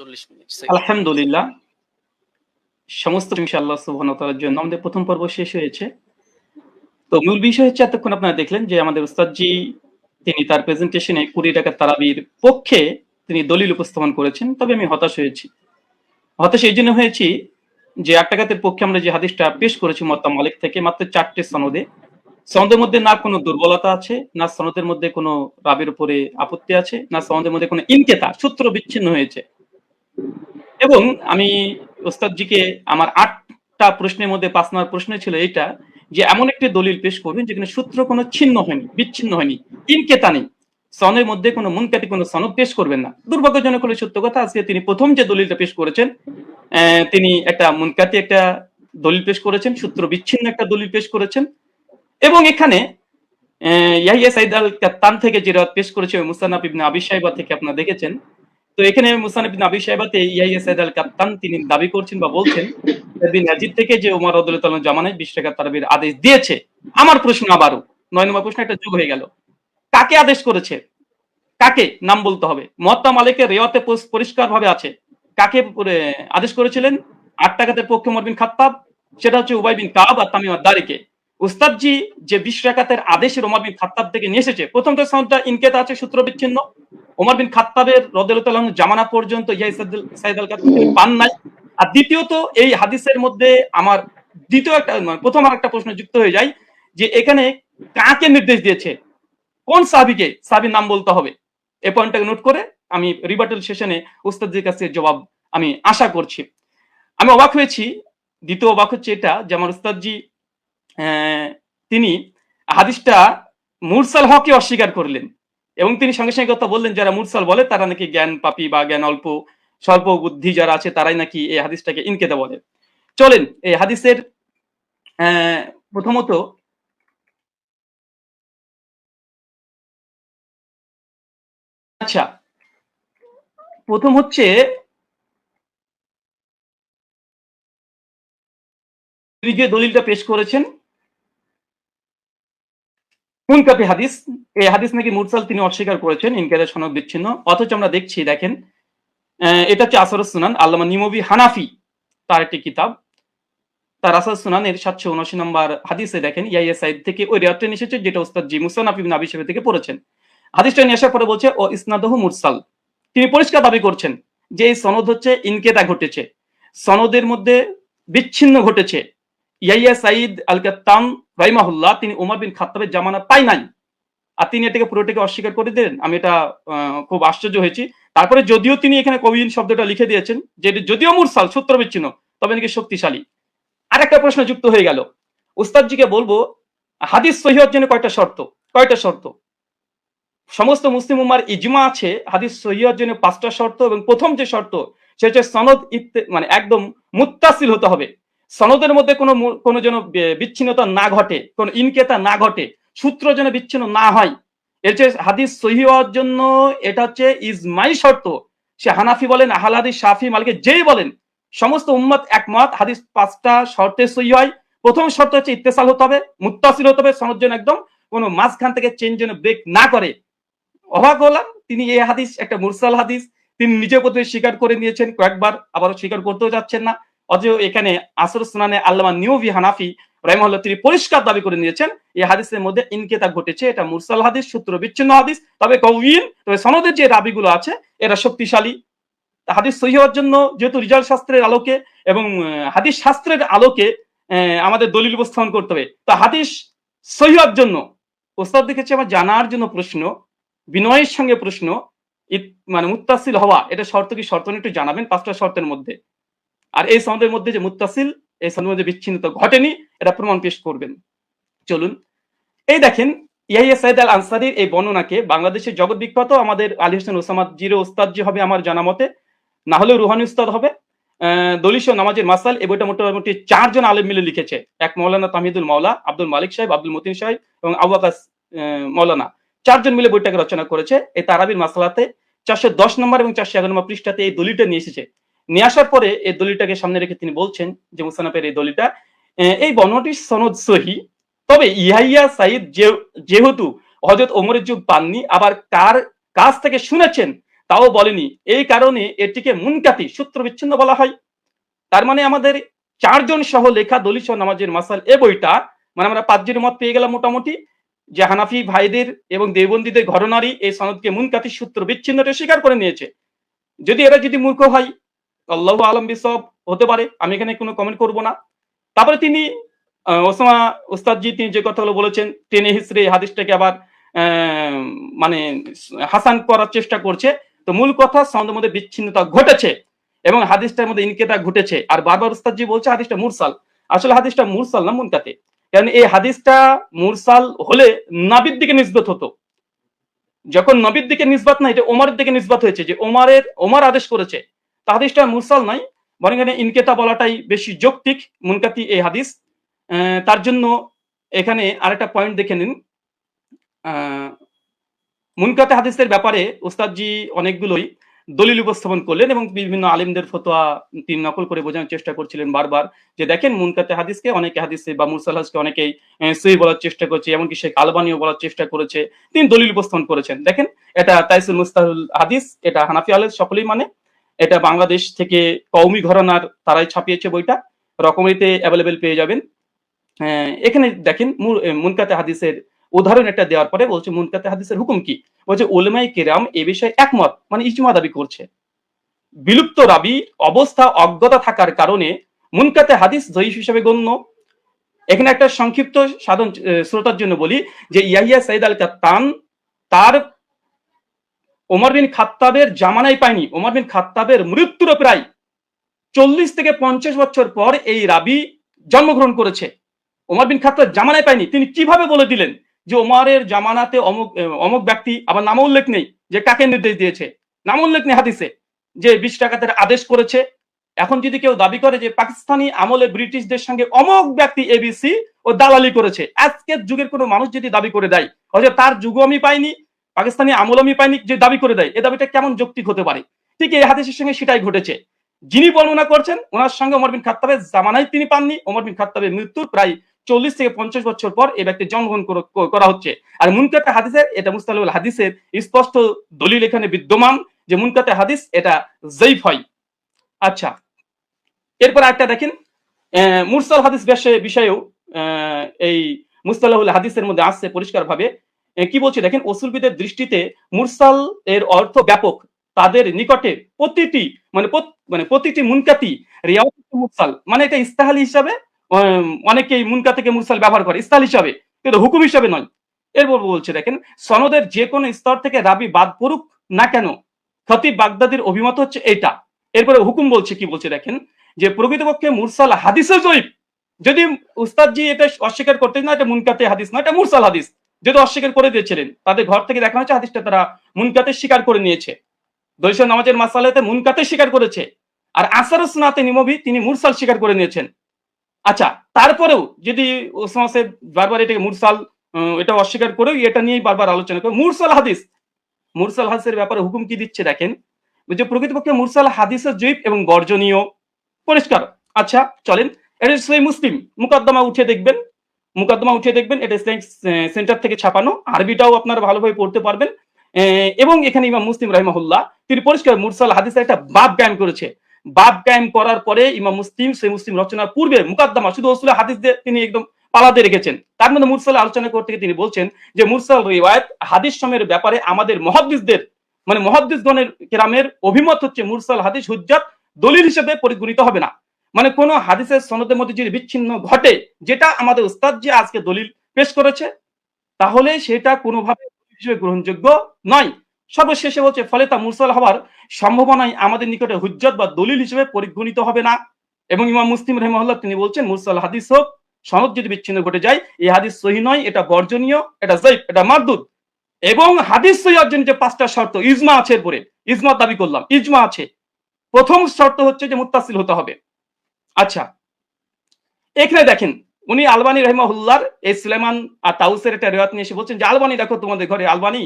চল্লিশ মিনিট। আলহামদুলিল্লাহ। সমস্ত ইনশাআল্লাহ তাআলার জন্য। আমাদের প্রথম পর্ব শেষ হয়েছে। তো মূল বিষয় হচ্ছে, এতক্ষণ আপনারা দেখলেন যে আমাদের উস্তাদজি, তিনি তার প্রেজেন্টেশনে কুড়ি টাকার তারাবির পক্ষে তিনি দলিল উপস্থাপন করেছেন। তবে আমি হতাশ হয়েছি। হতাশ এই জন্য হয়েছি যে আট পক্ষে আমরা যে হাদিসটা পেশ করেছি মত্তা মালিক থেকে, মাত্র চারটে সনদে। সনদের মধ্যে না কোনো দুর্বলতা আছে, না সনদের মধ্যে কোনো রাবের উপরে আপত্তি আছে, না সনদের মধ্যে কোনো ইনকেতা সূত্র বিচ্ছিন্ন হয়েছে। এবং আমি ওস্তাদজিকে আমার আটটা প্রশ্নের মধ্যে পাঁচ নম্বর প্রশ্ন ছিল এইটা, যে এমন একটি দলিল পেশ করবেন যেখানে সূত্র কোনো ছিন্ন হয়নি, বিচ্ছিন্ন হয়নি ইনকেতা নেই। সনের মধ্যে কোনো মুনকাতি, কোনো সনদ পেশ করবেন না। দুর্ভাগ্যজনক হলে সত্য কথা, আজকে তিনি প্রথম যে দলিলটা পেশ করেছেন তিনি একটা মুনকাতি একটা দলিল পেশ করেছেন, সূত্র বিচ্ছিন্ন একটা দলিল পেশ করেছেন। এবং এখানে ইয়াহিয়া সাইদ আল কাত্তান থেকে যে রাত পেশ করেছে মুসানাফ ইবনে আবি সাহেবা থেকে আপনারা দেখেছেন তো এখানে মুসানিব বিন আবি সাহেবাতে ইয়াহিয়া সাইদ আল কাত্তান তিনি দাবি করছেন বা বলছেন বিন থেকে যে ওমর রাদিয়াল্লাহু জামানায় বিশ টাকা তারাবির আদেশ দিয়েছে, আমার প্রশ্ন আবারও। নয় নম্বর প্রশ্ন একটা যুগ হয়ে গেল। কাকে আদেশ করেছে? কাকে? নাম বলতে হবে। মহাত্মা মালিকের রেওয়াতে পরিষ্কার ভাবে আছে। কাকে আদেশ করেছিলেন? আট টাকাতে পক্ষে উমর বিন খাত্তাব, সেটা হচ্ছে উবাই বিন কাব আর তামিমার দারিকে উস্তাদজি যে বিশ রাকাতের আদেশের ওমর বিন খাত্তাব থেকে নিয়ে এসেছে প্রথম তো সাউন্ডটা ইনকেত আছে, সূত্র বিচ্ছিন্ন। ওমর বিন খাত্তাবের রদেলতালাহ জামানা পর্যন্ত সাইদ আল পান নাই। আর দ্বিতীয়ত এই হাদিসের মধ্যে আমার দ্বিতীয় একটা মানে প্রথম আর একটা প্রশ্ন যুক্ত হয়ে যায় যে এখানে কাকে নির্দেশ দিয়েছে? কোন সাহাবিকে? সাহাবির নাম বলতে হবে। এ পয়েন্টটাকে নোট করে আমি রিবার্টাল সেশনে উস্তাদের কাছে জবাব আমি আশা করছি। আমি অবাক হয়েছি। দ্বিতীয় অবাক হচ্ছে এটা যে আমার উস্তাদজি তিনি হাদিসটা মুরসাল হকে অস্বীকার করলেন। এবং তিনি সঙ্গে সঙ্গে কথা বললেন যারা মুরসাল বলে তারা নাকি জ্ঞান পাপি বা জ্ঞান অল্প স্বল্প বুদ্ধি যারা আছে তারাই নাকি এই হাদিসটাকে ইনকেতা বলে। চলেন এই হাদিসের আহ, প্রথমত আচ্ছা প্রথম হচ্ছে দলিলটা পেশ করেছেন মুনকাতি হাদিস। এই হাদিস নাকি মুরসাল তিনি অস্বীকার করেছেন, ইনকারের সনদ বিচ্ছিন্ন। অথচ আমরা দেখছি, দেখেন এটা হচ্ছে আসর সুনান, আল্লামা নিমবি হানাফি, তার একটি কিতাব। তার আসর সুনানের সাতশো উনআশি নম্বর হাদিসে দেখেন ইয়াইয়া সাইদ থেকে ওই রেয়াতটা নিয়ে এসেছে, যেটা উস্তাদ জি মুসান আফিবিন আবি সাহেব থেকে পড়েছেন। হাদিসটা নিয়ে আসার পরে বলছে, ও ইসনাদহু মুরসাল। তিনি পরিষ্কার দাবি করছেন যে এই সনদ হচ্ছে ইনকেতা ঘটেছে। সনদের মধ্যে বিচ্ছিন্ন ঘটেছে। ইয়াইয়া সাইদ আল কাত্তাম রাইমাহুল্লাহ তিনি উমর বিন খাত্তাবের জামানা পাই নাই। আর তিনি এটাকে পুরোটাকে অস্বীকার করে দিলেন। আমি এটা খুব আশ্চর্য হয়েছি। তারপরে যদিও তিনি এখানে কবিন শব্দটা লিখে দিয়েছেন, যে যদিও মুরসাল, সূত্র বিচ্ছিন্ন, তবে নাকি শক্তিশালী। আর একটা প্রশ্ন যুক্ত হয়ে গেল। উস্তাদজিকে বলব, হাদিস সহি জন্য কয়টা শর্ত? কয়টা শর্ত? সমস্ত মুসলিম উম্মার ইজমা আছে, হাদিস সহি জন্য পাঁচটা শর্ত এবং প্রথম যে শর্ত সে হচ্ছে সনদ মানে একদম মুত্তাসিল হতে হবে। সনদের মধ্যে কোনো কোনো যেন বিচ্ছিন্নতা না ঘটে, কোনো ইনকেতা না ঘটে, সূত্র যেন বিচ্ছিন্ন না হয়। এর চেয়ে হাদিস সহি হওয়ার জন্য এটা হচ্ছে ইজমাই শর্ত। সে হানাফি বলেন আহাল হাদিস, শাফি, মালিকে যেই বলেন, সমস্ত উম্মত একমত, হাদিস পাঁচটা শর্তে সহি হয়। প্রথম শর্ত হচ্ছে ইত্তেসাল হতে হবে, মুত্তাসিল হতে হবে, সনদ যেন একদম কোনো মাঝখান থেকে চেঞ্জ যেন ব্রেক না করে। অবাক হলাম, তিনি এই হাদিস, একটা মুরসাল হাদিস, তিনি নিজে প্রতি স্বীকার করে নিয়েছেন, কয়েকবার আবার স্বীকার করতেও যাচ্ছেন না। অথচ এখানে আসর সুনানে আল্লামা নিউভি হানাফি রহমাল্লাহ তিনি পরিষ্কার দাবি করে নিয়েছেন, এই হাদিসের মধ্যে ইনকেতা ঘটেছে, এটা মুরসাল হাদিস, সূত্র বিচ্ছিন্ন হাদিস, তবে কউইন তবে সনদের যে রাবিগুলো আছে, এরা শক্তিশালী। হাদিস সহি হওয়ার জন্য যেহেতু রিজাল শাস্ত্রের আলোকে এবং হাদিস শাস্ত্রের আলোকে আমাদের দলিল উপস্থাপন করতে হবে। তো হাদিস সহি হওয়ার জন্য প্রস্তাব দেখেছি আমার জানার জন্য প্রশ্ন, বিনয়ের সঙ্গে প্রশ্ন মানে মুত্তাসিল হওয়া, এটা শর্ত কি শর্ত? একটু জানাবেন, পাঁচটা শর্তের মধ্যে। আর এই সনদের মধ্যে যে মুত্তাসিল এই সনদের মধ্যে বিচ্ছিন্নতা ঘটেনি এটা প্রমাণ পেশ করবেন। চলুন। এই দেখেন ইয়াহিয়া সাইদ আল আনসারির এই বর্ণনাকে বাংলাদেশের জগৎ বিখ্যাত আমাদের আলী হোসেন ওসামাদ জিরো ওস্তাদ যে হবে আমার জানা মতে না হলেও রুহানি উস্তাদ হবে। দলিশ নামাজের মাসাল এই বইটা মোটামুটি চারজন আলেম মিলে লিখেছে। এক মৌলানা তামিদুল মাওলা আব্দুল মালিক সাহেব আব্দুল মতিন সাহেব এবং আবু আকাস আহ, মৌলানা। চারজন মিলে বইটাকে রচনা করেছে। এই তারাবির মাসালাতে চারশো দশ নম্বর এবং চারশো এগারো নম্বর পৃষ্ঠাতে এই দলিলটা নিয়ে এসেছে। নিয়ে আসার পরে এই দলিলটাকে সামনে রেখে তিনি বলছেন যে মুসানাফের এই দলিলটা এই বর্ণটির সনদ সহি, তবে ইহাইয়া সাইদ যেহেতু হজরত ওমরের যুগ পাননি, আবার কার কাছ থেকে শুনেছেন তাও বলেনি। এই কারণে এটিকে মুনকাতি সূত্র বিচ্ছিন্ন বলা হয়। তার মানে আমাদের চারজন সহ লেখা দলিল সহ নামাজের মাসাল এ বইটা মানে আমরা পাঁচজনের মত পেয়ে গেলাম মোটামুটি, যে হানাফি ভাইদের এবং দেবন্দীদের ঘটনারই এই সনদকে মুনকাতি সূত্র বিচ্ছিন্নটা স্বীকার করে নিয়েছে। যদি এরা যদি মূর্খ হয় আল্লাহ আলম বিসব হতে পারে, আমি এখানে কোনো কমেন্ট করব না। তারপরে তিনি ওসামা ওস্তাদজি তিনি যে কথাগুলো বলেছেন টেনে হিসড়ে হাদিসটাকে আবার মানে হাসান করার চেষ্টা করছে। তো মূল কথা সনদের মধ্যে বিচ্ছিন্নতা ঘটেছে এবং হাদিসটার মধ্যে ইনকেতা ঘটেছে। আর বারবার উস্তাদজি বলছে হাদিসটা মুরসাল। আসলে হাদিসটা মুরসাল না মুনকাতে। কারণ এই হাদিসটা মুরসাল হলে নাবির দিকে নিসবত হতো। যখন নবীর দিকে নিসবাত না, এটা ওমারের দিকে নিসবাত হয়েছে যে ওমারের, ওমার আদেশ করেছে। হাদিসটা মুরসাল নয় বরং এখানে ইনকেতা বলাটাই বেশি যৌক্তিক, মুনকাতি এই হাদিস। তার জন্য এখানে আরেকটা পয়েন্ট দেখে নিন। মুনকাতে হাদিসের ব্যাপারে ওস্তাদজি অনেকগুলোই দলিল উপস্থাপন করলেন এবং বিভিন্ন আলিমদের ফতোয়া তিনি নকল করে বোঝানোর চেষ্টা করছিলেন বারবার যে দেখেন মুনকাতে হাদিসকে অনেকে হাদিসে বা মুরসাল হাদিসকে অনেকেই সহি বলার চেষ্টা করছে, এমনকি শেখ আলবানিও বলার চেষ্টা করেছে। তিনি দলিল উপস্থাপন করেছেন। দেখেন, এটা তাইসুল মুস্তাহুল হাদিস, এটা হানাফি আলের সকলেই মানে। এটা বাংলাদেশ থেকে কৌমি ঘরানার তারাই ছাপিয়েছে বইটা। রকমারিতে অ্যাভেলেবেল পেয়ে যাবেন। এখানে দেখেন মুনকাতে হাদিসের উদাহরণ একটা দেওয়ার পরে বলছে, মুনকাতে হাদিসের হুকুম কি? বলছে ওলেমাই কেরাম এ বিষয়ে একমত মানে ইজমা দাবি করছে। বিলুপ্ত রাবি অবস্থা অজ্ঞতা থাকার কারণে মুনকাতে হাদিস জয়ীফ হিসেবে গণ্য। এখানে একটা সংক্ষিপ্ত সাধন শ্রোতার জন্য বলি যে ইয়াহিয়া সাইদ আল কাত্তান তার ওমর বিন খাত্তাবের জামানাই পায়নি। ওমর বিন খাত্তাবের মৃত্যুরও প্রায় চল্লিশ থেকে পঞ্চাশ বছর পর এই রাবি জন্মগ্রহণ করেছে। ওমর বিন খাত্তাব জামানায় পায়নি। তিনি কীভাবে বলে দিলেন যে ওমরের জামানাতে অমুক অমুক ব্যক্তি, আবার নাম উল্লেখ নেই, যে কাকে নির্দেশ দিয়েছে? নাম উল্লেখ নেই হাদিসে, যে বিশ টাকাতের আদেশ করেছে। এখন যদি কেউ দাবি করে যে পাকিস্তানি আমলে ব্রিটিশদের সঙ্গে অমুক ব্যক্তি এবিসি ও দালালি করেছে, আজকের যুগের কোনো মানুষ যদি দাবি করে দেয় হয়তো তার যুগও আমি পাইনি পাকিস্তানি আমল আমি পাইনি যে দাবি করে দেয়, এ দাবিটা কেমন যৌক্তিক হতে পারে? ঠিক এই হাদিসের সঙ্গে সেটাই ঘটেছে। যিনি বর্ণনা করছেন, ওনার সঙ্গে ওমর বিন খাত্তাবের জামানায় তিনি পাননি। ওমর বিন খাত্তাবের মৃত্যুর প্রায় চল্লিশ থেকে পঞ্চাশ বছর পর এই ব্যক্তি জন্মগ্রহণ করা হচ্ছে। আর মুনকাতে হাদিসের, এটা মুস্তাহুল হাদিসের স্পষ্ট দলিল এখানে বিদ্যমান যে মুনকাতে হাদিস এটা জৈফ হয়। আচ্ছা এরপর একটা দেখেন মুরসাল হাদিস বিষয়ে, বিষয়েও এই মুস্তালাহুল হাদিসের মধ্যে আসছে পরিষ্কার ভাবে কি বলছে? দেখেন অসুলবিদের দৃষ্টিতে মুরসাল এর অর্থ ব্যাপক। তাদের নিকটে প্রতিটি মানে মানে প্রতিটি মুনকাতি মুরসাল। মানে এটা ইস্তাহাল হিসাবে অনেকেই মুনকা থেকে মুরসাল ব্যবহার করে। ইস্তাহাল হিসাবে, কিন্তু হুকুম হিসাবে নয়। এরপর বলছে, দেখেন, সনদের যে কোনো স্তর থেকে রাবি বাদ পড়ুক না কেন, খতিব বাগদাদির অভিমত হচ্ছে এটা এরপরে হুকুম বলছে, কি বলছে, দেখেন, যে প্রকৃতপক্ষে মুরসাল হাদিসের জয়ীব। যদি উস্তাদজি এটা অস্বীকার করতেন না, এটা মুনকাতে হাদিস না, এটা মুরসাল হাদিস। যদি অস্বীকার করে দিয়েছিলেন, তাদের ঘর থেকে দেখা হয়েছে হাদিসটা তারা মুনকাতে স্বীকার করে নিয়েছে। দৈশ নামাজের মাসালাতে মুনকাতে স্বীকার করেছে, আর আসার স্নাতে নিমবি তিনি মুরসাল স্বীকার করে নিয়েছেন। আচ্ছা তারপরেও যদি ওসমা সাহেব বারবার এটাকে মুরসাল এটা অস্বীকার করেও এটা নিয়েই বারবার আলোচনা করে, মুরসাল হাদিস, মুরসাল হাদিসের ব্যাপারে হুকুম কি দিচ্ছে দেখেন যে প্রকৃতপক্ষে মুরসাল হাদিসের জৈব এবং বর্জনীয় পরিষ্কার। আচ্ছা চলেন, এটা সেই মুসলিম, মুকদ্দমা উঠে দেখবেন। মুকদ্দমা উঠে দেখবেন, এটা ইসলামিক সেন্টার থেকে ছাপানো। আরবিটাও আপনারা ভালোভাবে পড়তে পারবেন। এবং এখানে ইমাম মুসলিম রাহিমাহুল্লাহ, তিনি পরিষ্কার মুরসাল হাদিসের একটা বাপ কায়েম করেছে। বাপ কায়েম করার পরে ইমাম মুসলিম, সেই মুসলিম রচনার পূর্বে মুকদ্দমা, শুধু ওসুল হাদিস দিয়ে তিনি একদম পালাতে রেখেছেন। তার মধ্যে মুরসাল আলোচনা করতে তিনি বলছেন যে, মুরসাল রিওয়ায়ত হাদিস সমের ব্যাপারে আমাদের মহাদ্দিসদের মানে মহাদ্দিসগণের কেরামের অভিমত হচ্ছে মুরসাল হাদিস হুজ্জাত দলিল হিসেবে পরিগণিত হবে না। মানে কোন হাদিসের সনদের মধ্যে যদি বিচ্ছিন্ন ঘটে, যেটা আমাদের উস্তাদ যে আজকে দলিল পেশ করেছে, তাহলে সেটা কোনোভাবে হিসেবে গ্রহণযোগ্য নয়। সর্বশেষে বলছে, ফলে তা মুরসাল হওয়ার সম্ভাবনাই আমাদের নিকটে হুজ্জত বা দলিল হিসেবে পরিগণিত হবে না। এবং ইমাম মুসলিম রহমল্লাহ তিনি বলছেন, মুরসাল হাদিস হোক, সনদ যদি বিচ্ছিন্ন ঘটে যায়, এই হাদিস সহি নয়, এটা বর্জনীয়, এটা জৈব এটা মারদুদ। এবং হাদিস সহি অর্জন যে পাঁচটা শর্ত, ইজমা আছে এরপরে ইজমা দাবি করলাম, ইজমা আছে। প্রথম শর্ত হচ্ছে যে মুত্তাসিল হতে হবে। আচ্ছা এখানে দেখেন উনি আলবানী রহমাহুল্লার এই সুলেমান আর তাউসের একটা রেওয়াত নিয়ে এসে বলছেন যে আলবানি দেখো তোমাদের ঘরে আলবানি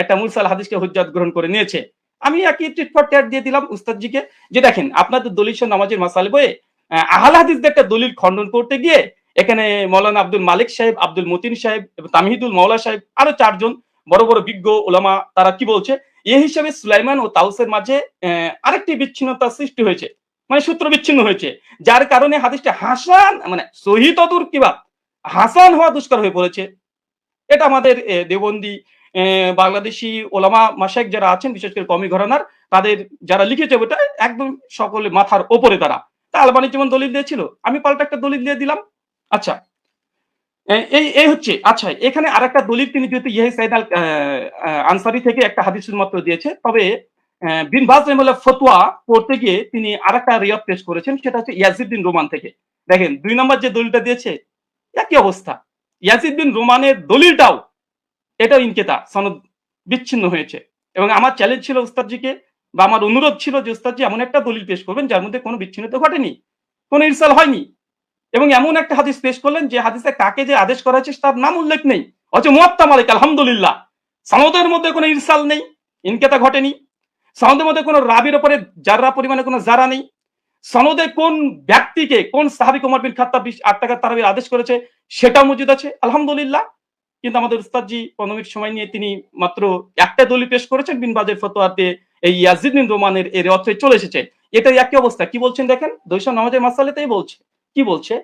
একটা মুরসাল হাদিসকে হুজ্জাত গ্রহণ করে নিয়েছে। আমি একই টিট ফর ট্যাট দিয়ে দিলাম উস্তাদজিকে যে দেখেন আপনাদের দলিল নামাজের মাসাল আহ, আহলে হাদিসদের একটা দলিল খণ্ডন করতে গিয়ে এখানে মৌলানা আব্দুল মালিক সাহেব আব্দুল মতিন সাহেব এবং তামিহিদুল মৌলা সাহেব আরও চারজন বড় বড় বিজ্ঞ ওলামা তারা কি বলছে? এই হিসাবে সুলাইমান ও তাউসের মাঝে আরেকটি বিচ্ছিন্নতা সৃষ্টি হয়েছে। মানে সূত্র বিচ্ছিন্ন হয়েছে। যার কারণে হাদিসটা হাসান মানে সহি তদুর কিবা হাসান হওয়া দুষ্কর হয়ে পড়েছে। এটা আমাদের আহ, বাংলাদেশি ওলামা মাসাইক যারা আছেন বিশেষ করে কমি ঘরানার তাদের যারা লিখেছে ওটা একদম সকলে মাথার ওপরে তারা। তা আলবানি যেমন দলিল দিয়েছিল আমি পাল্টা একটা দলিল দিয়ে দিলাম। আচ্ছা এই এই হচ্ছে আচ্ছা এখানে আরেকটা দলিল তিনি যেহেতু ইয়ে সাইদ আনসারি থেকে একটা হাদিস মাত্র দিয়েছে তবে বিন বাজ রহমাল্লাহ ফতোয়া পড়তে গিয়ে তিনি আরেকটা রিয়াদ পেশ করেছেন, সেটা হচ্ছে ইয়াজিদ বিন রোমান থেকে। দেখেন, দুই নম্বর যে দলিলটা দিয়েছে, একই অবস্থা। ইয়াজিদ বিন রোমানের দলিলটাও এটাও ইনকেতা, সনদ বিচ্ছিন্ন হয়েছে। এবং আমার চ্যালেঞ্জ ছিল উস্তাদজিকে, বা আমার অনুরোধ ছিল যে উস্তাদজি এমন একটা দলিল পেশ করবেন যার মধ্যে কোনো বিচ্ছিন্নতা ঘটেনি, কোনো ইরসাল হয়নি। এবং এমন একটা হাদিস পেশ করলেন যে হাদিসে কাকে যে আদেশ করা হয়েছে তার নাম উল্লেখ নেই। অথচ মুয়াত্তা মালিক আলহামদুলিল্লাহ। সনদের মধ্যে কোনো ইরসাল নেই, ইনকেতা ঘটেনি। সনদের মধ্যে কোনো রাবির ওপরে যারা পরিমাণে কোনো জারা নেই। সনদে কোন ব্যক্তিকে, কোন সাহাবি কুমার বিন খাত্তাব বিশ আট টাকা তারাবির আদেশ করেছে, সেটাও মজুদ আছে। আলহামদুলিল্লাহ। কিন্তু আমাদের উস্তাদজি পনেরো মিনিট সময় নিয়ে তিনি মাত্র একটা দলিল পেশ করেছেন, বিন বাজের ফতোয়াতে এই ইয়াজিদ বিন রোমানের এর অর্থে চলে এসেছে। এটাই একই অবস্থা, কি বলছেন দেখেন? দৈশা নামাজের মাসালেতেই বলছে। কি বলছে?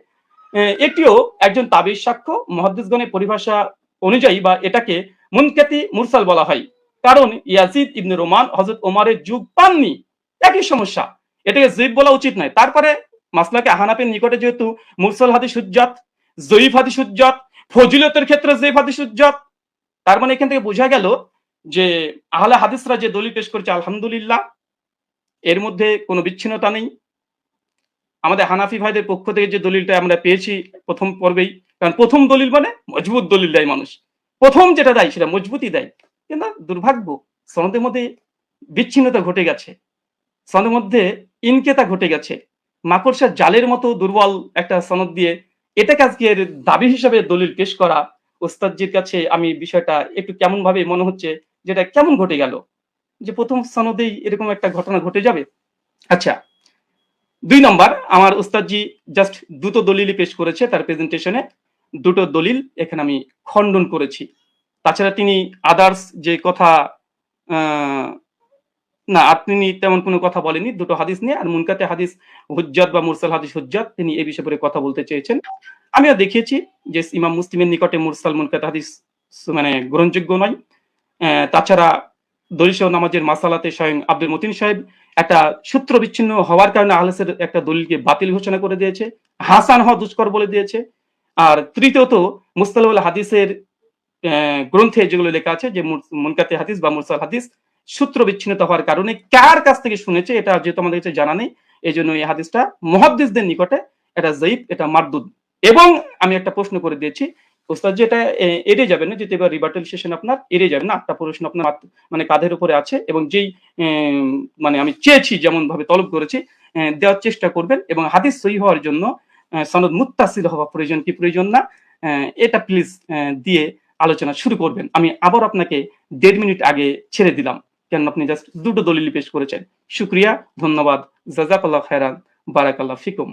এটিও একজন তাবির সাক্ষ্য, মহাদ্দিসগণের পরিভাষা অনুযায়ী বা এটাকে মুনকাতি মুরসাল বলা হয়। কারণ ইয়াজিদ ইবনে রোমান হজরত ওমারের যুগ পাননি। একই সমস্যা। এটাকে জয়ীব বলা উচিত নয়। তারপরে মাসলাকে আহানাপের নিকটে যেহেতু মুরসাল হাদিস হুজ্জাত, জয়ীফ হাদিস হুজ্জাত, ফজিলতের ক্ষেত্রে জয়ীফ হাদিস হুজ্জাত, তার মানে এখান থেকে বোঝা গেল যে আহলে হাদিসরা যে দলিল পেশ করেছে, আলহামদুলিল্লাহ, এর মধ্যে কোনো বিচ্ছিন্নতা নেই। আমাদের হানাফি ভাইদের পক্ষ থেকে যে দলিলটা আমরা পেয়েছি প্রথম পর্বেই, কারণ প্রথম দলিল মানে মজবুত দলিল দেয় মানুষ। প্রথম যেটা দেয় সেটা মজবুতই দেয়। কিন্তু দুর্ভাগ্য। সনদের মধ্যে বিচ্ছিন্নতা ঘটে গেছে। সনদের মধ্যে ইনকেতা ঘটে গেছে। মাকড়সার জালের মতো দুর্বল একটা সনদ দিয়ে এটাকে আজকে দাবি হিসাবে দলিল পেশ করা। ওস্তাদজির কাছে আমি বিষয়টা একটু কেমন ভাবে মনে হচ্ছে যেটা কেমন ঘটে গেল। যে প্রথম সনদেই এরকম একটা ঘটনা ঘটে যাবে। আচ্ছা দুই নম্বর, আমার উস্তাদজি জাস্ট দুটো দলিলই পেশ করেছে তার প্রেজেন্টেশনে। দুটো দলিল এখানে আমি খণ্ডন করেছি। তাছাড়া তিনি আদার্স যে কথা না তিনি তেমন কোনো কথা বলেনি দুটো হাদিস নিয়ে, আর মুনকাতে হাদিস হুজ্জাত বা মুরসাল হাদিস হুজ্জাত, তিনি এই বিষয়ে করে কথা বলতে চেয়েছেন। আমিও দেখিয়েছি যে ইমাম মুসলিমের নিকটে মুরসাল, মুনকাতে হাদিস মানে গ্রহণযোগ্য নয়। তাছাড়া দলিল নামাজের মাসালাতে স্বয়ং আব্দুল মতিন সাহেব একটা সূত্র বিচ্ছিন্ন হওয়ার কারণে আহলেসের একটা দলিলকে বাতিল ঘোষণা করে দিয়েছে। হাসান হওয়া দুষ্কর বলে দিয়েছে। আর তৃতীয়ত মুস্তালাহুল হাদিসের গ্রন্থে যেগুলো লেখা আছে, যে মুনকাতে হাদিস বা মুরসাল হাদিস, সূত্র বিচ্ছিন্নতা হওয়ার কারণে কার কাছ থেকে শুনেছে, এটা যেহেতু আমাদের কাছে জানা নেই এই জন্য এই হাদিসটা মহাদ্দিসদের নিকটে, এটা জয়ীব এটা মারদুদ। এবং আমি একটা প্রশ্ন করে দিয়েছি, ওস্তাদ যে এটা এড়িয়ে যাবেন না, যেহেতু এবার রিবার্টাল সেশন আপনার এড়িয়ে যাবেন না, আটটা প্রশ্ন আপনার মানে কাঁধের উপরে আছে, এবং যেই মানে আমি চেয়েছি যেমন ভাবে তলব করেছি দেওয়ার চেষ্টা করবেন, এবং হাদিস সহি হওয়ার জন্য সনদ মুত্তাসিল হওয়া প্রয়োজন কি প্রয়োজন না এটা প্লিজ দিয়ে আলোচনা শুরু করবেন। আমি আবার আপনাকে দেড় মিনিট আগে ছেড়ে দিলাম কেন আপনি জাস্ট দুটো দলিল পেশ করেছেন। শুক্রিয়া, ধন্যবাদ। জাজাকাল্লাহ খেরান বারাকাল্লাহ ফিকুম।